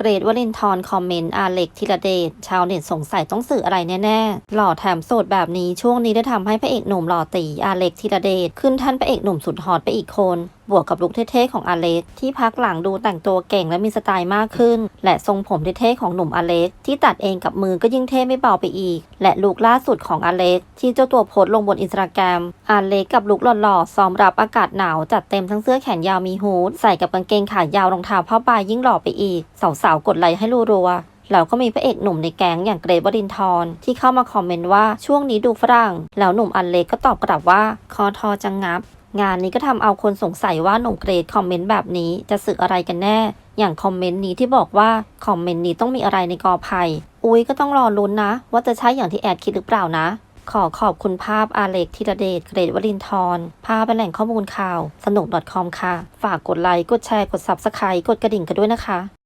เกรดวลินทรคอมเมนต์อาเล็กธิรเดชชาวเน็ตสงสัยต้องสื่ออะไรแน่ๆ หล่อแถมโสดแบบนี้ช่วงนี้ได้ทำให้พระเอกหนุ่มหล่อตีอาเล็กธิรเดชขึ้นท่านพระเอกหนุ่มสุดฮอตไปอีกคน บวกกับลุคเท่ๆของอาเล็กที่พักหลังดูแต่งตัวเก่งและมีสไตล์มากขึ้น และทรงผมเท่ๆของหนุ่มอาเล็กที่ตัดเองกับมือก็ยิ่งเท่ไม่เบาไปอีก และลุคล่าสุดของอาเล็กที่เจ้าตัวโพสต์ลงบนอินสตาแกรมอาเล็กกับลุคหล่อๆซ้อมรับอากาศหนาวจัดเต็มทั้งเสื้อแขนยาวมีฮูดใส่กับกางเกงขายาวรองเท้าผ้าใบยิ่งหล่อไปอีกสาวๆกดไลค์ให้รัวๆแล้วก็มีพระเอกหนุ่มในแก๊งอย่างเกรทวรินทร์ที่เข้ามาคอมเมนต์ว่าช่วงนี้ดูฝรั่ง แล้วหนุ่มอันเล็กก็ตอบกลับว่า คอทอจังงับ งานนี้ก็ทำเอาคนสงสัยว่าหนุ่มเกรทคอมเมนต์แบบนี้จะสื่ออะไรกันแน่ อย่างคอมเมนต์นี้ที่บอกว่าคอมเมนต์นี้ต้องมีอะไรในกอไผ่อุ้ยก็ต้องรอลุ้นนะ ว่าจะใช่อย่างที่แอดคิดหรือเปล่านะ ขอขอบคุณภาพอาเล็กธีรเดชเกรดวรินทร์ภาพเป็นแหล่งข้อมูลข่าว สนุก .com ค่ะ ฝากกดไลค์กดแชร์กด Subscribe กดกระดิ่งกันด้วยนะคะ